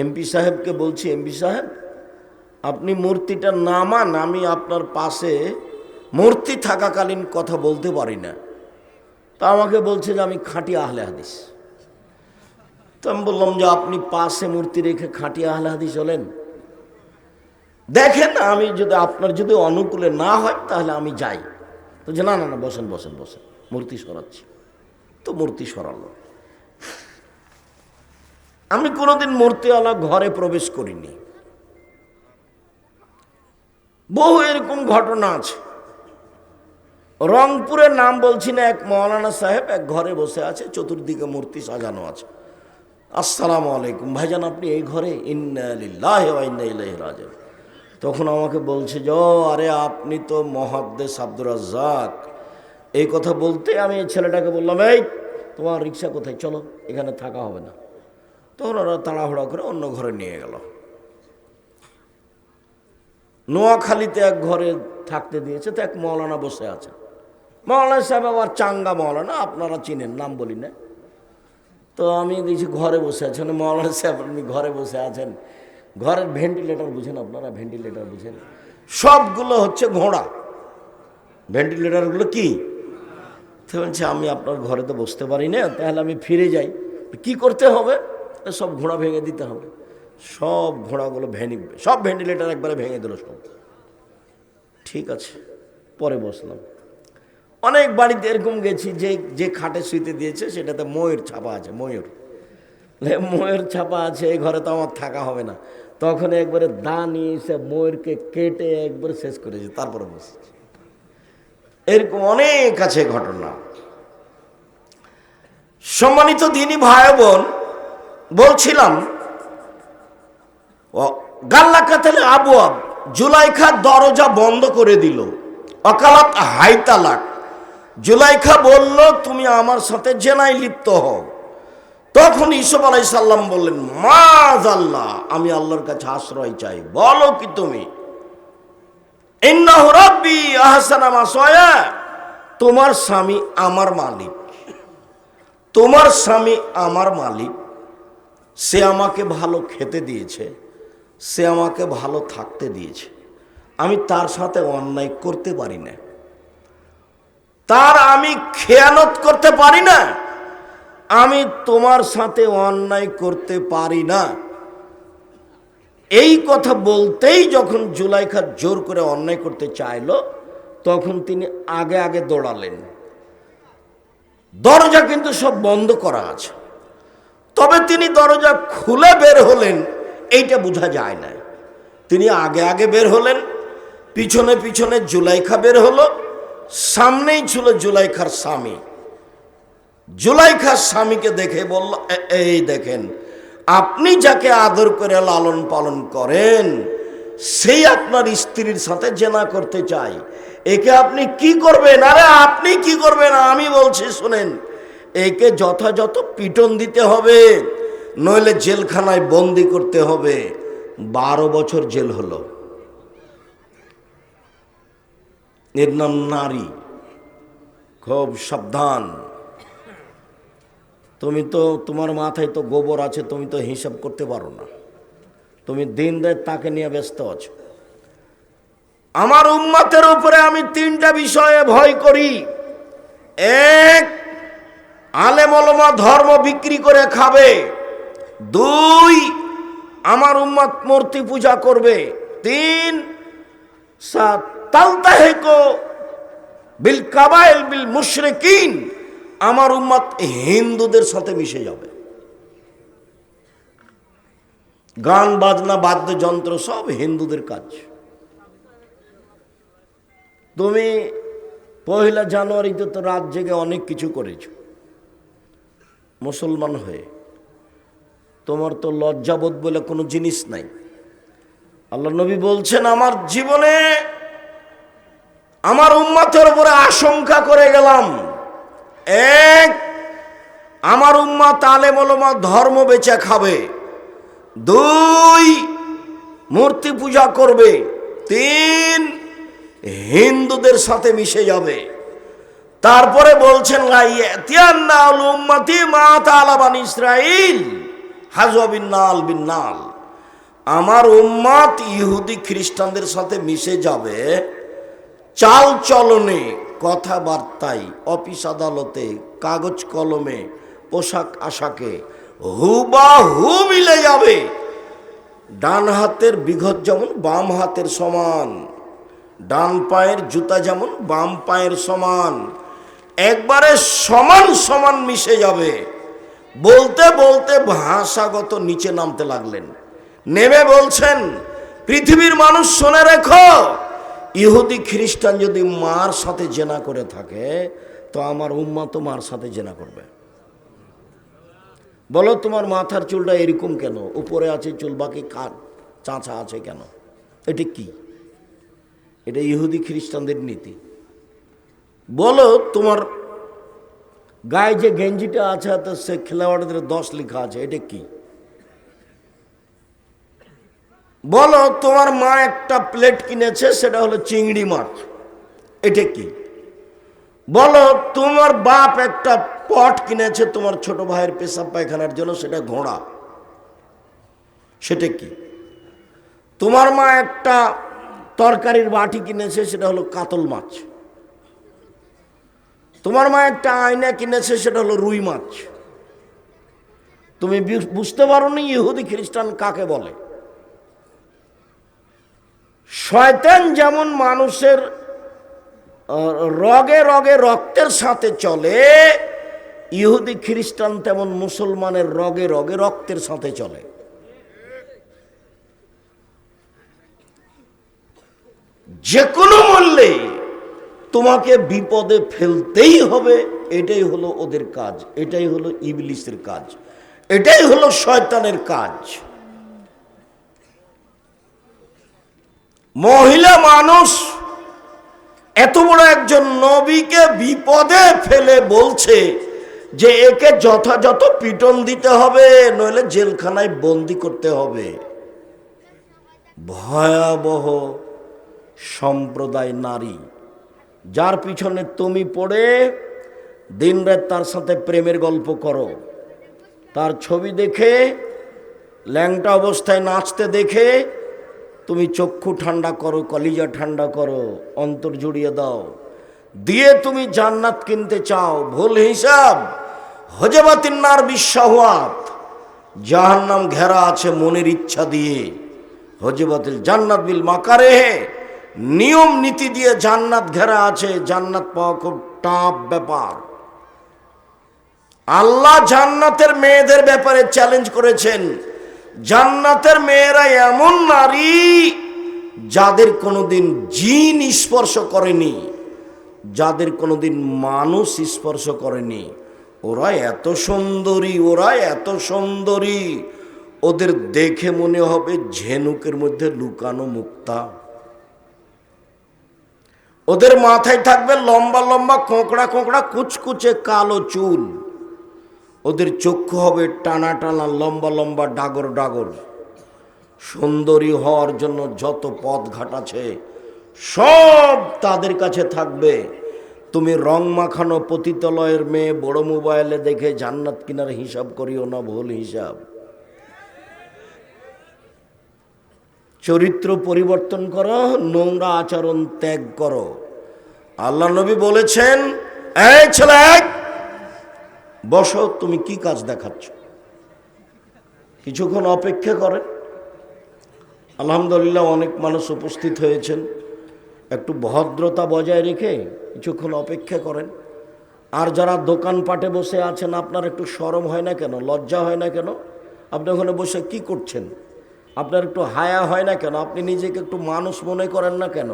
MP সাহেবকে বলছি MP সাহেব, আপনি মূর্তিটা নামান আমি আপনার পাশে মূর্তি থাকাকালীন কথা বলতে পারি না। তা আমাকে বলছে যে, আমি খাঁটি আহলে হাদিস। তো আমি বললাম যে, আপনি পাশে মূর্তি রেখে খাঁটি আহলে হাদিস হলেন? দেখেন, আমি যদি আপনার যদি অনুকূলে না হয়, তাহলে আমি যাই। তো যে না না না, বসেন বসেন বসেন, মূর্তি সরাচ্ছি। তো মূর্তি সরালো। আমি কোনোদিন মূর্তিওয়ালা ঘরে প্রবেশ করিনি। বহু এরকম ঘটনা আছে। রংপুরের নাম বলছি না এক মৌলানা সাহেব এক ঘরে বসে আছে চতুর্দিকে মূর্তি সাজানো আছে। আসসালামু আলাইকুম ভাইজান আপনি এই ঘরে? রাজেন তখন আমাকে বলছে "ও, আরে আপনি তো মহাদ্দেশ আব্দুর রাজ্জাক। এই কথা বলতে আমি ছেলেটাকে বললাম এই তোমার রিক্সা কোথায়? চলো এখানে থাকা হবে না। তখন ওরা তাড়াহুড়া করে অন্য ঘরে নিয়ে গেল। নোয়াখালীতে এক ঘরে থাকতে দিয়েছে তো এক মৌলানা বসে আছে। মৌলানা সাহেব আবার চাঙ্গা মৌলানা, আপনারা চিনেন, নাম বলি না। তো আমি দেখছি ঘরে বসে আছেন মৌলানা সাহেব, আপনি ঘরে বসে আছেন। ঘরের ভেন্টিলেটর বুঝেন আপনারা ভেন্টিলেটর বুঝেন। সবগুলো হচ্ছে ঘোড়া। ভেন্টিলেটরগুলো কি? তো বলছে, আমি আপনার ঘরে তো বসতে পারি না, তাহলে আমি ফিরে যাই। কি করতে হবে? সব ঘোড়া ভেঙে দিতে হবে। সব ঘোড়াগুলো ভেঙে, সব ভেন্টিলেটর একবারে ভেঙে দিল সব। ঠিক আছে, পরে বসলাম। অনেক বাড়িতে এরকম গেছি যে যে খাটে শুইতে দিয়েছে, সেটাতে ময়ূর ছাপা আছে, ময়ূর। ময়ূর ছাপা আছে, এই ঘরে তো আমার থাকা হবে না। তখন একবারে দা নিয়ে এসে ময়ূরকে কেটে একবারে শেষ করেছে, তারপরে বসেছে। এরকম অনেক আছে ঘটনা। সম্মানিত দিনী ভাই বোন বলছিলাম গাল্লা কাতালে আবু আব জুলাইখা দরজা বন্ধ করে দিল। অকালাত হাইতালাক। জুলাইখা বলল, তুমি আমার সাথে জেনাই লিপ্ত হও। তখন ইসব আলাই সাল্লাম বললেন মাজ আল্লাহ আমি আল্লাহর কাছে আশ্রয় চাই। বলো কি তুমি? তোমার স্বামী আমার মালিক। তোমার স্বামী আমার মালিক? সে আমাকে ভালো খেতে দিয়েছে, সে আমাকে ভালো থাকতে দিয়েছে। আমি তার সাথে অন্যায় করতে পারি না। তার আমি খেয়ানত করতে পারি না। আমি তোমার সাথে অন্যায় করতে পারি না। এই কথা বলতেই যখন জুলাইখা জোর করে অন্যায় করতে চাইলো, তখন তিনি আগে আগে দৌড়ালেন। দরজা কিন্তু সব বন্ধ করা আছে। তবে তিনি দরজা খুলে বের হলেন, এইটা বোঝা যায় না। তিনি আগে আগে বের হলেন, পিছনে পিছনে জুলাইখা বের হলো, সামনেই ছিল জুলাইখার স্বামী। জুলাইখার স্বামীকে দেখে বলল এই দেখেন, আপনি যাকে আদর করে লালন পালন করেন, সেই আপনার স্ত্রীর সাথে জেনা করতে চাই। একে আপনি কি করবেন? আরে, আপনি কি করবেন? আমি বলছি, শুনেন একে যথাযথ পিটন দিতে হবে, নইলে জেলখানায় বন্দি করতে হবে। বারো বছর জেল হলো। এর নাম নারী। খুব সাবধান। তুমি তো, তোমার মাথায় তো গোবর আছে, তুমি তো হিসাব করতে পারো না। তুমি দিন রাত তাকে নিয়ে ব্যস্ত আছো। আমার উম্মাতের উপরে আমি তিনটা বিষয়ে ভয় করি। এক আলেমলমা ধর্ম বিক্রি করে খাবে। দুই, আমার উম্মাত মূর্তি পূজা করবে। তিন বিল বিল আমার উম্মত হিন্দুদের সাথে মিশে যাবে। গান, বাজনা, বাদ্যযন্ত্র সব হিন্দুদের কাজ। তুমি পহেলা জানুয়ারিতে তো রাত জেগে অনেক কিছু করেছ। মুসলমান হয়ে। তোমার তো লজ্জাবোধ বলে কোনো জিনিস নাই। আল্লাহ নবী বলছেন, আমার জীবনে আমার উম্মাতের উপরে আশঙ্কা করে গেলাম। এক, আমার উম্মা তালে মলমা ধর্ম বেচে খাবে। দুই, মূর্তি পূজা করবে। তিন, হিন্দুদের সাথে মিশে যাবে। তারপরে বলছেন আমার উম্মাত ইহুদি খ্রিস্টানদের সাথে মিশে যাবে, চাল চলনে, কথাবার্তায়, অফিস আদালতে, কাগজ কলমে, পোশাক আশাকে হুবা হু মিলে যাবে। ডান হাতের বিঘত যেমন, বাম হাতের সমান। ডান পায়ের জুতা যেমন, বাম পায়ের সমান। একবারে সমান সমান মিশে যাবে। বলতে বলতে ভাষাগত নিচে নামতে লাগলেন। নেমে বলছেন, পৃথিবীর মানুষ শুনে রেখো, ইহুদি, খ্রিস্টান যদি মার সাথে জেনা করে থাকে, তো আমার উম্মা তো মার সাথে জেনা করবে। বলো তোমার মাথার চুলটা এরকম কেন? উপরে আছে চুল, বাকি কান, চাঁচা আছে কেন? এটা কি? এটা ইহুদি, খ্রিস্টানদের নীতি। বলো তোমার গায়ে যে গেঞ্জিটা আছে, তো সে খেলোয়াড়দের দশ লেখা আছে, এটা কি? বলো তোমার মা একটা প্লেট কিনেছে, সেটা হলো চিংড়ি মাছ, এটা কি? বলো তোমার বাপ একটা পট কিনেছে, তোমার ছোট ভাইয়ের পেশাব পায়খানার জন্য, সেটা ঘোড়া, সেটা কি? তোমার মা একটা তরকারির বাটি কিনেছে, সেটা হলো কাতল মাছ তোমার মা একটা আয়না কিনেছে, সেটা হলো রুই মাছ। তুমি বুঝতে পারো নি ইহুদি খ্রিস্টান কাকে বলে। শয়তান যেমন মানুষের রগে রগে রক্তের সাথে চলে, ইহুদি খ্রিস্টান তেমন মুসলমানের রগে রগে রক্তের সাথে চলে। যে কোনো মূল্যে তোমাকে বিপদে ফেলতেই হবে, এটাই হলো ওদের কাজ, এটাই হলো ইবলিসের কাজ, এটাই হলো শয়তানের কাজ। মহিলা মানুষ এত বড় একজন নবীকে বিপদে ফেলে বলছে যে একে যথাযথ পিটন দিতে হবে, নইলে জেলখানায় বন্দি করতে হবে। ভয়াবহ সম্প্রদায় নারী। যার পিছনে তুমি পড়ে, দিনরাত তার সাথে প্রেমের গল্প করো। তার ছবি দেখে, ল্যাংটা অবস্থায় নাচতে দেখে, তুমি চক্ষু ঠান্ডা করো, কলিজা ঠান্ডা করো, অন্তর জুড়িয়ে দাও। দিয়ে তুমি জান্নাত কিনতে চাও। ভুল হিসাব, হজবাতিন্নার বিশ্বাহাত জাহান্নাম ঘেরা আছে মনের ইচ্ছা দিয়ে। হজবাতিল জান্নাত বিল মাকারে নিয়ম নীতি দিয়ে জান্নাত ঘেরা আছে, জান্নাত পাওয়া খুব টাফ ব্যাপার। আল্লাহ জান্নাতের মেয়েদের ব্যাপারে চ্যালেঞ্জ করেছেন। জান্নাতের মেয়েরা এমন নারী যাদের কোনোদিন জিন স্পর্শ করেনি, যাদের কোনোদিন মানুষ স্পর্শ করেনি। ওরা এত সুন্দরী, ওরা এত সুন্দরী। ওদের দেখে মনে হবে ঝেনুকের মধ্যে লুকানো মুক্তা। ওদের মাথায় থাকবে লম্বা লম্বা কোঁকড়া কোঁকড়া কুচকুচে কালো চুল। ওদের চক্ষু হবে টানা টানা লম্বা লম্বা ডাগর ডাগর। সুন্দরী হওয়ার জন্য যত পথ ঘাট আছে, সব তাদের কাছে থাকবে। তুমি রং মাখানো পতিতলয়ের মেয়ে বড় মোবাইলে দেখে জান্নাত কিনার হিসাব করিও না ভুল হিসাব। চরিত্র পরিবর্তন করো, নোংরা আচরণ ত্যাগ করো। আল্লাহ নবী বলেছেন, এই ছেলে, বসো, তুমি কি কাজ দেখাচ্ছ? কিছুক্ষণ অপেক্ষা করে। আলহামদুলিল্লাহ, অনেক মানুষ উপস্থিত হয়েছেন। একটু ভদ্রতা বজায় রেখে কিছুক্ষণ অপেক্ষা করেন। আর যারা দোকানপাটে বসে আছেন, আপনার একটু সরম হয় না কেন? লজ্জা হয় না কেন? আপনি ওখানে বসে কি করছেন? আপনার একটু হায়া হয় না কেন? আপনি নিজেকে একটু মানুষ মনে করেন না কেন?